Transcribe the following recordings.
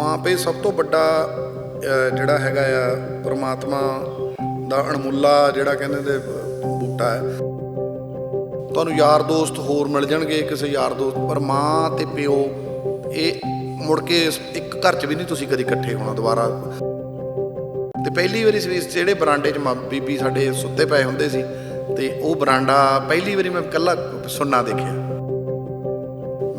ਮਾਂ ਪਿਓ ਸਭ ਤੋਂ ਵੱਡਾ ਜਿਹੜਾ ਹੈਗਾ ਆ, ਪ੍ਰਮਾਤਮਾ ਦਾ ਅਣਮੁੱਲਾ ਜਿਹੜਾ ਕਹਿੰਦੇ ਤੇ ਬੂਟਾ ਹੈ। ਤੁਹਾਨੂੰ ਯਾਰ ਦੋਸਤ ਹੋਰ ਮਿਲ ਜਾਣਗੇ, ਕਿਸੇ ਯਾਰ ਦੋਸਤ, ਪਰ ਮਾਂ ਤੇ ਪਿਓ, ਇਹ ਮੁੜ ਕੇ ਇੱਕ ਘਰ 'ਚ ਵੀ ਨਹੀਂ ਤੁਸੀਂ ਕਦੀ ਇਕੱਠੇ ਹੋਣਾ ਦੁਬਾਰਾ। ਤੇ ਪਹਿਲੀ ਵਾਰੀ ਸਵੀਸ ਜਿਹੜੇ ਬਰਾਂਡੇ 'ਚ ਮਾਂ ਬੀਬੀ ਸਾਡੇ ਸੁੱਤੇ ਪਏ ਹੁੰਦੇ ਸੀ, ਤੇ ਉਹ ਬਰਾਂਡਾ ਪਹਿਲੀ ਵਾਰੀ ਮੈਂ ਇਕੱਲਾ ਸੁੰਨਾ ਦੇਖਿਆ।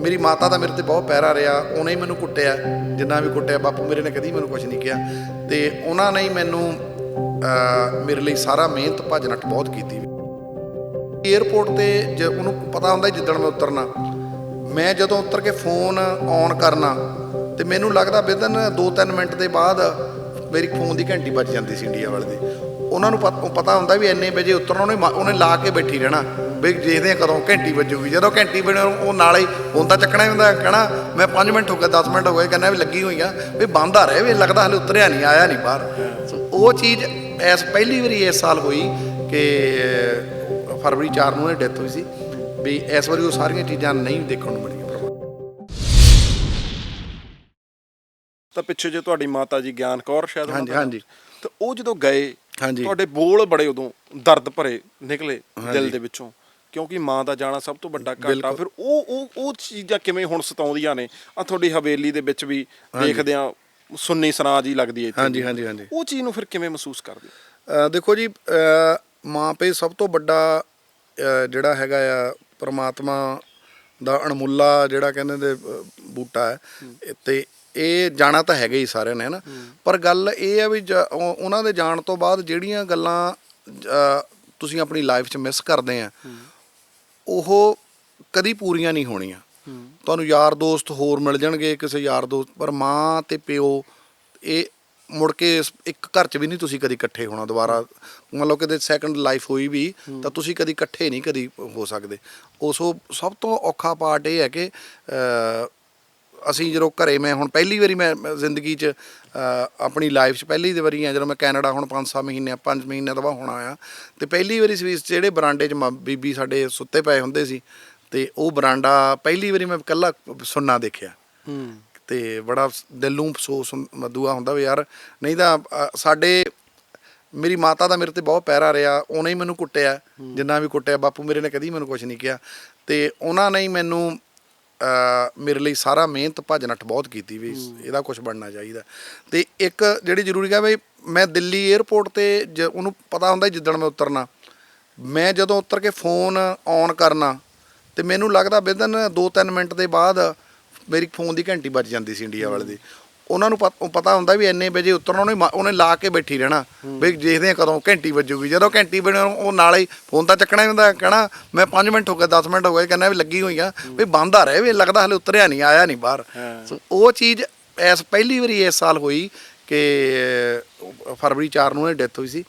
ਮੇਰੀ ਮਾਤਾ ਦਾ ਮੇਰੇ ਤੇ ਬਹੁਤ ਪੈਰਾ ਰਿਹਾ, ਉਹਨੇ ਹੀ ਮੈਨੂੰ ਕੁੱਟਿਆ, ਜਿੰਨਾ ਵੀ ਕੁੱਟਿਆ, ਬਾਪੂ ਮੇਰੇ ਨੇ ਕਦੀ ਮੈਨੂੰ ਕੁਝ ਨਹੀਂ ਕਿਹਾ। ਤੇ ਉਹਨਾਂ ਨੇ ਹੀ ਮੈਨੂੰ ਮੇਰੇ ਲਈ ਸਾਰਾ ਮਿਹਨਤ, ਭੱਜ ਨੱਠ ਬਹੁਤ ਕੀਤੀ। ਏਅਰਪੋਰਟ ਤੇ ਜੇ ਉਹਨੂੰ ਪਤਾ ਹੁੰਦਾ ਜਿੱਦਣ ਮੈਂ ਉਤਰਨਾ, ਮੈਂ ਜਦੋਂ ਉਤਰ ਕੇ ਫੋਨ ਔਨ ਕਰਨਾ, ਤੇ ਮੈਨੂੰ ਲੱਗਦਾ ਵਿਦਨ 2-3 ਮਿੰਟ ਦੇ ਬਾਅਦ ਮੇਰੀ ਫੋਨ ਦੀ ਘੰਟੀ ਵੱਜ ਜਾਂਦੀ ਸੀ ਇੰਡੀਆ ਵਾਲੇ ਦੀ। ਉਹਨਾਂ ਨੂੰ ਪਤਾ ਹੁੰਦਾ ਵੀ ਇੰਨੇ ਵਜੇ ਉਤਰਨਾ, ਉਹਨੇ ਮਾ- ਉਹਨੇ ਲਾ ਕੇ ਬੈਠੀ ਰਹਿਣਾ। ਵੀ ਦੇਖਦੇ ਆ ਕਦੋਂ ਘੰਟੀ ਵੱਜੂਗੀ। ਜਦੋਂ ਘੰਟੀ ਵੱਜੇ ਉਹ ਨਾਲ ਹੀ ਫੋਨ ਤਾਂ ਚੱਕਣਾ ਹੀ ਹੁੰਦਾ ਕਹਿਣਾ ਮੈਂ 5 ਮਿੰਟ ਹੋ ਗਏ 10 ਮਿੰਟ ਹੋ ਗਏ ਕਹਿੰਦਾ ਵੀ ਲੱਗੀ ਹੋਈ ਆ ਵੀ ਬੰਦ ਆ ਰਿਹਾ ਵੀ ਲੱਗਦਾ ਹਲੇ ਉਤਰਿਆ ਨਹੀਂ ਆਇਆ ਨਹੀਂ ਬਾਹਰ। ਸੋ ਉਹ ਚੀਜ਼ ਐਸ ਪਹਿਲੀ ਵਾਰੀ ਇਸ ਸਾਲ ਹੋਈ ਕਿ ਫਰਵਰੀ 4 ਨੂੰ ਇਹ ਡੈਥ ਹੋਈ ਸੀ ਵੀ ਇਸ ਵਾਰੀ ਉਹ ਸਾਰੀਆਂ ਚੀਜ਼ਾਂ ਨਹੀਂ ਦੇਖਣ ਨੂੰ ਮਿਲੀਆਂ। ਤਾਂ ਪਿੱਛੇ ਜੇ ਤੁਹਾਡੀ ਮਾਤਾ ਜੀ ਗਿਆਨ ਕੌਰ ਸ਼ਾਇਦ ਹਾਂਜੀ, ਹਾਂਜੀ। ਤਾਂ ਉਹ ਜਦੋਂ ਗਏ ਹਾਂਜੀ। ਤੁਹਾਡੇ ਬੋਲ ਬੜੇ ਉਦੋਂ ਦਰਦ ਭਰੇ ਨਿਕਲੇ ਦਿਲ ਦੇ ਵਿੱਚੋਂ। ਕਿਉਂਕਿ ਮਾਂ ਦਾ ਜਾਣਾ ਸਭ ਤੋਂ ਵੱਡਾ ਘਾਟਾ। ਫਿਰ ਉਹ ਉਹ ਉਹ ਚੀਜ਼ਾਂ ਕਿਵੇਂ ਹੁਣ ਸਤਾਉਂਦੀਆਂ ਨੇ ਆ ਤੁਹਾਡੀ ਹਵੇਲੀ ਦੇ ਵਿੱਚ ਵੀ ਦੇਖਦੇ ਆ ਸੁੰਨੀ ਸਰਾਂ ਜੀ ਲੱਗਦੀ ਹੈ ਇੱਥੇ ਹਾਂਜੀ। ਹਾਂਜੀ, ਹਾਂਜੀ। ਉਹ ਚੀਜ਼ ਨੂੰ ਫਿਰ ਕਿਵੇਂ ਮਹਿਸੂਸ ਕਰਦੇ ਹੋ? ਦੇਖੋ ਜੀ ਮਾਂ ਪਿਓ ਸਭ ਤੋਂ ਵੱਡਾ ਜਿਹੜਾ ਹੈਗਾ ਆ ਪ੍ਰਮਾਤਮਾ ਦਾ ਅਣਮੁੱਲਾ ਜਿਹੜਾ ਕਹਿੰਦੇ ਅ, ਬੂਟਾ ਹੈ ਤੇ ਇਹ ਜਾਣਾ ਤਾਂ ਹੈਗਾ ਹੀ ਸਾਰਿਆਂ ਨੇ ਹਨਾ ਪਰ ਗੱਲ ਇਹ ਆ ਵੀ ਉਹਨਾਂ ਦੇ ਜਾਣ ਤੋਂ ਬਾਅਦ ਜਿਹੜੀਆਂ ਗੱਲਾਂ ਤੁਸੀਂ ਆਪਣੀ ਲਾਈਫ 'ਚ ਮਿਸ ਕਰਦੇ ਆ ਉਹ ਕਦੀ ਪੂਰੀਆਂ ਨਹੀਂ ਹੋਣੀਆਂ। ਤੁਹਾਨੂੰ ਯਾਰ ਦੋਸਤ ਹੋਰ ਮਿਲ ਜਾਣਗੇ ਕਿਸੇ ਯਾਰ ਦੋਸਤ ਪਰ ਮਾਂ ਤੇ ਪਿਓ ਇਹ ਮੁੜ ਕੇ ਇਸ- ਇੱਕ ਘਰ 'ਚ ਵੀ ਨਹੀਂ ਤੁਸੀਂ ਕਦੀ ਇਕੱਠੇ ਹੋਣਾ ਦੁਬਾਰਾ। ਮੰਨ ਲਓ ਕਿਤੇ ਸੈਕੰਡ ਲਾਈਫ ਹੋਈ ਵੀ ਤਾਂ ਤੁਸੀਂ ਕਦੀ ਇਕੱਠੇ ਨਹੀਂ ਕਦੀ ਹੋ ਸਕਦੇ। ਉਸ ਉਹ ਸਭ ਤੋਂ ਔਖਾ ਪਾਰਟ ਇਹ ਹੈ ਕਿ ਅ, ਅਸੀਂ ਜਦੋਂ ਘਰੇ ਮੈਂ ਹੁਣ ਪਹਿਲੀ ਵਾਰੀ ਮੈਂ ਮੈਂ ਜ਼ਿੰਦਗੀ 'ਚ ਅ, ਆਪਣੀ ਲਾਈਫ 'ਚ ਪਹਿਲੀ ਦੀ ਵਾਰੀ ਆ ਜਦੋਂ ਮੈਂ ਕੈਨੇਡਾ ਹੁਣ 5-6 ਮਹੀਨੇ 5 ਮਹੀਨੇ ਤੋਂ ਬਾਅਦ ਹੋਣਾ ਆ ਤੇ ਪਹਿਲੀ ਵਾਰੀ ਸਵੀਸ 'ਚ ਜਿਹੜੇ ਬਰਾਂਡੇ 'ਚ ਮਾਂ- ਬੀਬੀ ਸਾਡੇ ਸੁੱਤੇ ਪਏ ਹੁੰਦੇ ਸੀ ਤੇ ਉਹ ਬਰਾਂਡਾ ਪਹਿਲੀ ਵਾਰੀ ਮੈਂ ਇਕੱਲਾ ਸੁੰਨਾ ਦੇਖਿਆ। ਤੇ ਬੜਾ ਦਿਲ ਨੂੰ ਅਫਸੋਸ ਹੁੰ- ਦੁਆ ਹੁੰਦਾ ਵੀ ਯਾਰ ਨਹੀਂ ਤਾਂ ਅ, ਸਾਡੇ ਮੇਰੀ ਮਾਤਾ ਦਾ ਮੇਰੇ ਤੇ ਬਹੁਤ ਪੈਰਾ ਰਿਹਾ ਉਹਨੇ ਹੀ ਮੈਨੂੰ ਕੁੱਟਿਆ ਜਿੰਨਾ ਵੀ ਕੁੱਟਿਆ ਬਾਪੂ ਮੇਰੇ ਨੇ ਕਦੀ ਮੈਨੂੰ ਕੁਝ ਨਹੀਂ ਕਿਹਾ। ਤੇ ਉਹਨਾਂ ਨੇ ਹੀ ਮੈਨੂੰ ਮੇਰੇ ਲਈ ਸਾਰਾ ਮਿਹਨਤ ਭੱਜ ਨੱਠ ਬਹੁਤ ਕੀਤੀ ਵੀ ਇਹਦਾ ਕੁਝ ਬਣਨਾ ਚਾਹੀਦਾ। ਤੇ ਇੱਕ ਜਿਹੜੀ ਜ਼ਰੂਰੀ ਹੈ ਵੀ ਮੈਂ ਦਿੱਲੀ 에ਅਰਪੋਰਟ ਤੇ ਉਹਨੂੰ ਪਤਾ ਹੁੰਦਾ ਜਿੱਦਣ ਮੈਂ ਉਤਰਨਾ। ਮੈਂ ਜਦੋਂ ਉਤਰ ਕੇ ਫੋਨ ਔਨ ਕਰਨਾ ਤੇ ਮੈਨੂੰ ਲੱਗਦਾ ਵਿਦਨ 2-3 ਮਿੰਟ ਦੇ ਬਾਅਦ ਮੇਰੀ ਫੋਨ ਦੀ ਘੰਟੀ ਵੱਜ ਜਾਂਦੀ ਸੀ ਇੰਡੀਆ ਵਾਲੇ ਦੀ। ਉਹਨਾਂ ਨੂੰ ਪਤ- ਪਤਾ ਹੁੰਦਾ ਵੀ ਇੰਨੇ ਵਜੇ ਉਤਰਨਾ ਉਹਨੇ ਮਾ- ਉਹਨੇ ਲਾ ਕੇ ਬੈਠੀ ਰਹਿਣਾ। ਵੀ ਦੇਖਦੇ ਆ ਕਦੋਂ ਘੰਟੀ ਵੱਜੂਗੀ। ਜਦੋਂ ਘੰਟੀ ਵੱਜੇ ਉਹ ਨਾਲ ਹੀ ਫੋਨ ਤਾਂ ਚੱਕਣਾ ਹੀ ਹੁੰਦਾ ਕਹਿਣਾ ਮੈਂ 5 ਮਿੰਟ ਹੋ ਗਏ 10 ਮਿੰਟ ਹੋ ਗਏ ਕਹਿੰਦਾ ਵੀ ਲੱਗੀ ਹੋਈ ਆ। ਵੀ ਬੰਦ ਆ ਰਿਹਾ ਵੀ ਲੱਗਦਾ ਹਲੇ ਉਤਰਿਆ ਨਹੀਂ ਆਇਆ ਨਹੀਂ ਬਾਹਰ। ਸੋ ਉਹ ਚੀਜ਼ ਐਸ ਪਹਿਲੀ ਵਾਰੀ ਇਸ ਸਾਲ ਹੋਈ ਕਿ ਫਰਵਰੀ 4 ਨੂੰ ਇਹ ਡੈਥ ਹੋਈ ਸੀ।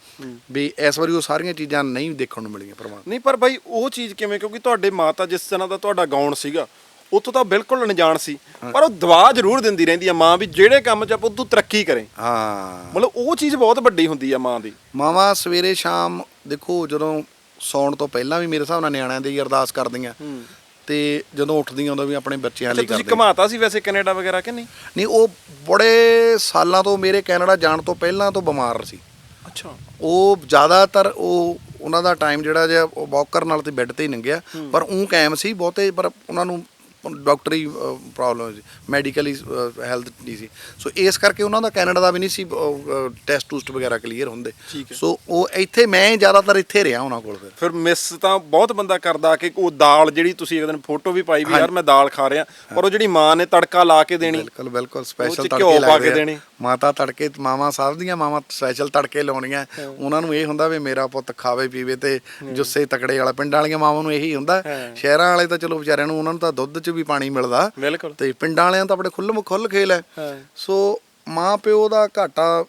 ਵੀ ਇਸ ਵਾਰੀ ਉਹ ਸਾਰੀਆਂ ਚੀਜ਼ਾਂ ਨਹੀਂ ਦੇਖਣ ਨੂੰ ਮਿਲੀਆਂ ਪਰਮਾਤਮਾ। ਨਹੀਂ ਪਰ ਬਾਈ ਉਹ ਚੀਜ਼ ਕਿਵੇਂ ਕਿਉਂਕਿ ਤੁਹਾਡੇ ਮਾਤਾ ਜਿਸ ਤਰ੍ਹਾਂ ਦਾ ਤੁਹਾਡਾ ਗਾਉਣ ਸੀਗਾ ਉੱਥੋਂ ਤਾਂ ਬਿਲਕੁਲ ਅਣਜਾਣ ਸੀ। ਪਰ ਉਹ ਦਵਾ ਜ਼ਰੂਰ ਦਿੰਦੀ ਰਹਿੰਦੀ ਆ ਮਾਂ ਵੀ ਜਿਹੜੇ ਕੰਮ 'ਚ ਆਪਾਂ ਤੂੰ ਤਰੱਕੀ ਕਰੇ। ਹਾਂ। ਮਤਲਬ ਉਹ ਚੀਜ਼ ਬਹੁਤ ਵੱਡੀ ਹੁੰਦੀ ਆ ਮਾਂ ਦੀ। ਮਾਵਾਂ ਸਵੇਰੇ ਸ਼ਾਮ ਦੇਖੋ ਜਦੋਂ ਸੌਣ ਤੋਂ ਪਹਿਲਾਂ ਵੀ ਮੇਰੇ ਹਿਸਾਬ ਨਾਲ ਨਿਆਣਿਆਂ ਦੀ ਅਰਦਾਸ ਕਰਦੀਆਂ। ਤੇ ਜਦੋਂ ਉੱਠਦੀਆਂ ਉਦੋਂ ਵੀ ਆਪਣੇ ਬੱਚਿਆਂ ਲਈ ਤੁਸੀਂ ਕਰਦੀਆਂ ਘਮਾਤਾ ਸੀ ਵੈਸੇ ਕੈਨੇਡਾ ਵਗੈਰਾ ਕਿ ਨਹੀਂ? ਨਹੀਂ ਉਹ ਬੜੇ ਸਾਲਾਂ ਤੋਂ ਮੇਰੇ ਕੈਨੇਡਾ ਜਾਣ ਤੋਂ ਪਹਿਲਾਂ ਤੋਂ ਬਿਮਾਰ ਸੀ। ਅੱਛਾ। ਉਹ ਜ਼ਿਆਦਾਤਰ ਉਹ ਉਹਨਾਂ ਦਾ ਟਾਈਮ ਜਿਹੜਾ ਜਿਹਾ ਉਹ ਵਾਕਰ ਨਾਲ ਤੇ ਬੈੱਡ ਤੇ ਹੀ ਲੰਘਿਆ। ਪਰ ਉਹ ਕਾਇਮ ਸੀ ਬਹੁਤੇ ਪਰ ਉਹਨਾਂ ਨੂੰ ਡਾਕਟਰੀ ਪ੍ਰੋਬਲਮ ਸੀ ਮੈਡੀਕਲੀ ਹੈਲਥ ਨਹੀਂ ਸੀ। ਸੋ ਇਸ ਕਰਕੇ ਉਹਨਾਂ ਦਾ ਕੈਨੇਡਾ ਦਾ ਵੀ ਨਹੀਂ ਸੀ ਟੈਸਟ ਟੂਸਟ ਵਗੈਰਾ ਕਲੀਅਰ ਹੁੰਦੇ। ਸੋ ਉਹ ਇੱਥੇ ਮੈਂ ਜ਼ਿਆਦਾਤਰ ਇੱਥੇ ਰਿਹਾ ਉਹਨਾਂ ਕੋਲ ਫਿਰ। ਫਿਰ ਮਿਸ ਤਾਂ ਬਹੁਤ ਬੰਦਾ ਕਰਦਾ ਕਿ ਉਹ ਦਾਲ ਜਿਹੜੀ ਤੁਸੀਂ ਇੱਕ ਦਿਨ ਫੋਟੋ ਵੀ ਪਾਈ ਵੀ ਯਾਰ ਮੈਂ ਦਾਲ ਖਾ ਰਿਹਾ ਪਰ ਉਹ ਜਿਹੜੀ ਮਾਂ ਨੇ ਤੜਕਾ ਲਾ ਕੇ ਦੇਣੀ ਬਿਲਕੁਲ ਬਿਲਕੁਲ ਸਪੈਸ਼ਲ ਤੜਕੇ ਲੱਗਦੇ ਕੇ। ਦੇਣੀ। ਮਾਤਾ ਤੜਕੇ ਮਾਵਾਂ ਸਭ ਦੀਆਂ ਮਾਵਾਂ ਸਪੈਸ਼ਲ ਤੜਕੇ ਲਾਉਣੀਆਂ। ਉਹਨਾਂ ਨੂੰ ਇਹ ਹੁੰਦਾ ਵੀ ਮੇਰਾ ਪੁੱਤ ਖਾਵੇ ਪੀਵੇ ਤੇ ਜੁੱਸੇ ਤਕੜੇ ਵਾਲਾ ਪਿੰਡਾਂ ਵਾਲੀਆਂ ਮਾਵਾਂ ਨੂੰ ਇਹੀ ਹੁੰਦਾ। ਸ਼ਹਿਰਾਂ ਵਾਲੇ ਤਾਂ ਚਲੋ ਵਿਚਾਰਿਆਂ ਨੂੰ ਉਹਨਾਂ ਨੂੰ ਤਾਂ ਦੁੱਧ 'ਚ ਵੀ ਪਾਣੀ ਮਿਲਦਾ। ਬਿਲਕੁਲ। ਤੇ ਪਿੰਡਾਂ ਵਾਲਿਆਂ ਤਾਂ ਆਪਣੇ ਖੁੱਲ੍ਹ ਖੁੱਲ ਖੇਲ ਹੈ। ਹਾਂ। ਸੋ ਮਾਂ ਪਿਓ ਦਾ ਘਾਟਾ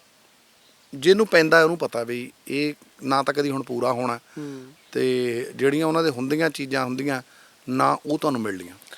ਜਿਹਨੂੰ ਪੈਂਦਾ ਉਹਨੂੰ ਪਤਾ ਵੀ ਇਹ ਨਾ ਤਾਂ ਕਦੀ ਹੁਣ ਪੂਰਾ ਹੋਣਾ। ਤੇ ਜਿਹੜੀਆਂ ਉਹਨਾਂ ਦੇ ਹੁੰਦੀਆਂ ਚੀਜ਼ਾਂ ਹੁੰਦੀਆਂ ਨਾ ਉਹ ਤੁਹਾਨੂੰ ਮਿਲਣੀਆਂ।